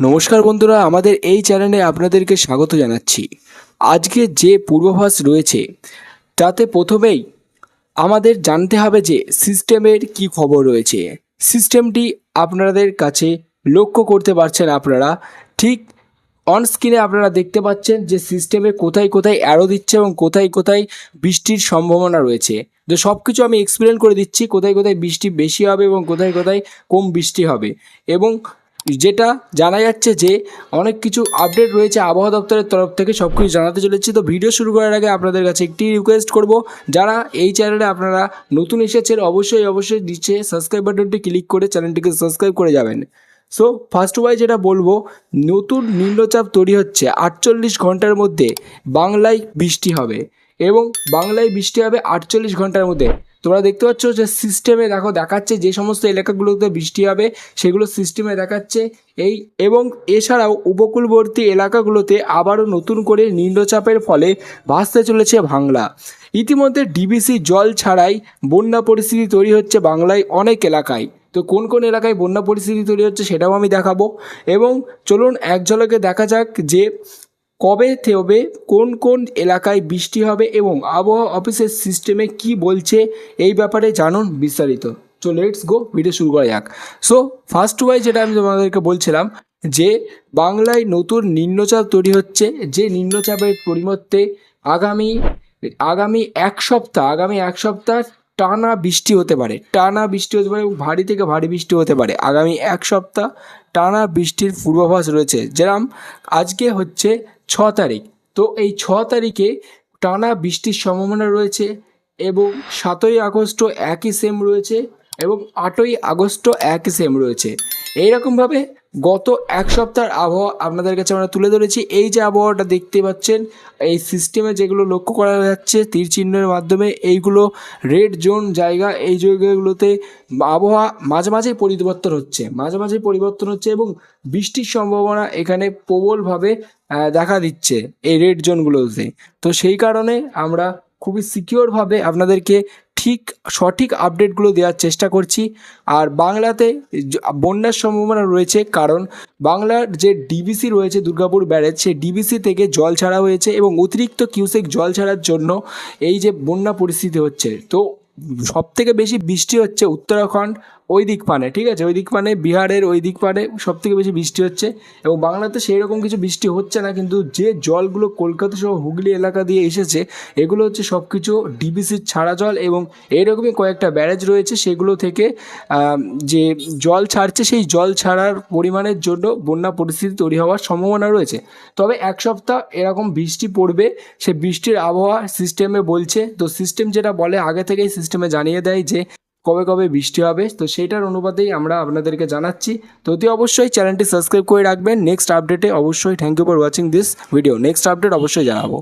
নমস্কার বন্ধুরা, আমাদের এই চ্যানেলে আপনাদেরকে স্বাগত জানাচ্ছি। আজকে যে পূর্বাভাস রয়েছে, তাতে প্রথমেই আমাদের জানতে হবে যে সিস্টেমের কি খবর রয়েছে। সিস্টেমটি আপনাদের কাছে লক্ষ্য করতে পারছেন আপনারা। ঠিক অন স্ক্রিনে আপনারা দেখতে পাচ্ছেন যে সিস্টেমে কোথায় কোথায় অ্যারো দিচ্ছে এবং কোথায় কোথায় বৃষ্টির সম্ভাবনা রয়েছে। তো সব কিছু আমি এক্সপ্লেন করে দিচ্ছি, কোথায় কোথায় বৃষ্টি বেশি হবে এবং কোথায় কোথায় কম বৃষ্টি হবে। এবং যেটা জানা যাচ্ছে যে অনেক কিছু আপডেট রয়েছে আবহাওয়া দপ্তরের তরফ থেকে সব কিছু জানাতে চলেছি। তো ভিডিও শুরু করার আগে আপনাদের কাছে একটি রিকোয়েস্ট করব, যারা এই চ্যানেলে আপনারা নতুন এসেছেন, অবশ্যই অবশ্যই নিচে সাবস্ক্রাইব বাটনটি ক্লিক করে চ্যানেলটিকে সাবস্ক্রাইব করে যাবেন। সো ফার্স্ট ওয়াই যেটা বলব, নতুন নিম্নচাপ তৈরি হচ্ছে, আটচল্লিশ ঘণ্টার মধ্যে বাংলায় বৃষ্টি হবে এবং বাংলায় বৃষ্টি হবে আটচল্লিশ ঘণ্টার মধ্যে। তোমরা দেখতে পাচ্ছ যে সিস্টেমে দেখো দেখাচ্ছে যে সমস্ত এলাকাগুলোতে বৃষ্টি হবে, সেগুলো সিস্টেমে দেখাচ্ছে। এই এবং এছাড়াও উপকূলবর্তী এলাকাগুলোতে আবারও নতুন করে নিম্নচাপের ফলে ভাসতে চলেছে বাংলা। ইতিমধ্যে ডিবিসি জল ছাড়াই বন্যা পরিস্থিতি তৈরি হচ্ছে বাংলায় অনেক এলাকায়। তো কোন কোন এলাকায় বন্যা পরিস্থিতি তৈরি হচ্ছে সেটাও আমি দেখাবো। এবং চলুন এক ঝলকে দেখা যাক যে কবে থেকে কোন কোন এলাকায় বৃষ্টি হবে এবং আবহাওয়া অফিসের সিস্টেমে কি বলছে, এই ব্যাপারে জানুন বিস্তারিত। চো লেটস গো ভিডিও শুরু করা যাক। সো ফার্স্ট ওয়াই যেটা আমি তোমাদেরকে বলছিলাম, যে বাংলায় নতুন নিম্নচাপ তৈরি হচ্ছে, যে নিম্নচাপের পরিবর্তে আগামী আগামী এক সপ্তাহ, আগামী এক সপ্তাহ টানা বৃষ্টি হতে পারে, টানা বৃষ্টি হতে পারে এবং ভারী থেকে ভারী বৃষ্টি হতে পারে। আগামী এক সপ্তাহ টানা বৃষ্টির পূর্বাভাস রয়েছে। যেরম আজকে হচ্ছে ছ তারিখ। তো এই ছ তারিখে টানা বৃষ্টির সম্ভাবনা রয়েছে এবং সাতই আগস্টও একই সেম রয়েছে এবং আটই আগস্টও একই সেম রয়েছে। এইরকমভাবে গত এক সপ্তাহের আবহাওয়া আপনাদের কাছে আমরা তুলে ধরেছি। এই যে আবহাওয়াটা দেখতে পাচ্ছেন, এই সিস্টেমে যেগুলো লক্ষ্য করা যাচ্ছে, তীর চিহ্নের মাধ্যমে এইগুলো রেড জোন জায়গা, এই জায়গাগুলোতে আবহাওয়া মাঝে মাঝেই পরিবর্তন হচ্ছে। মাঝে মাঝে পরিবর্তন হচ্ছে এবং বৃষ্টির সম্ভাবনা এখানে প্রবলভাবে দেখা দিচ্ছে এই রেড জোনগুলোতে তো সেই কারণে আমরা খুবই সিকিওরভাবে আপনাদেরকে ঠিক, সঠিক আপডেটগুলো দেওয়ার চেষ্টা করছি। আর বাংলাতে বন্যার সম্ভাবনা রয়েছে কারণ বাংলার যে ডিবিসি রয়েছে দুর্গাপুর ব্যারেজ, সেই ডিবিসি থেকে জল ছাড়া হয়েছে এবং অতিরিক্ত কিউসেক জল ছাড়ার জন্য এই যে বন্যা পরিস্থিতি হচ্ছে। তো সব থেকে বেশি বৃষ্টি হচ্ছে উত্তরাখণ্ড ওই দিক পানে, ঠিক আছে? ওই দিক পানে, বিহারের ওই দিক পানে সব থেকে বেশি বৃষ্টি হচ্ছে এবং বাংলাতে সেই রকম কিছু বৃষ্টি হচ্ছে না, কিন্তু যে জলগুলো কলকাতা সহ হুগলি এলাকা দিয়ে এসেছে, এগুলো হচ্ছে সব কিছু ডিবিসির ছাড়া জল এবং এইরকমই কয়েকটা ব্যারেজ রয়েছে, সেগুলো থেকে যে জল ছাড়ছে, সেই জল ছাড়ার পরিমাণের জন্য বন্যা পরিস্থিতি তৈরি হওয়ার সম্ভাবনা রয়েছে। তবে এক সপ্তাহ এরকম বৃষ্টি পড়বে, সে বৃষ্টির আবহাওয়া সিস্টেমে বলছে। তো সিস্টেম যেটা বলে, আগে থেকেই সিস্টেমে জানিয়ে দেয় যে কবে কবে বৃষ্টি হবে, তো সেইটার অনুপাতেই আমরা আপনাদেরকে জানাচ্ছি। তো অতি অবশ্যই চ্যানেলটি সাবস্ক্রাইব করে রাখবেন। নেক্সট আপডেটে অবশ্যই thank you for watching this video next update অবশ্যই জানাব।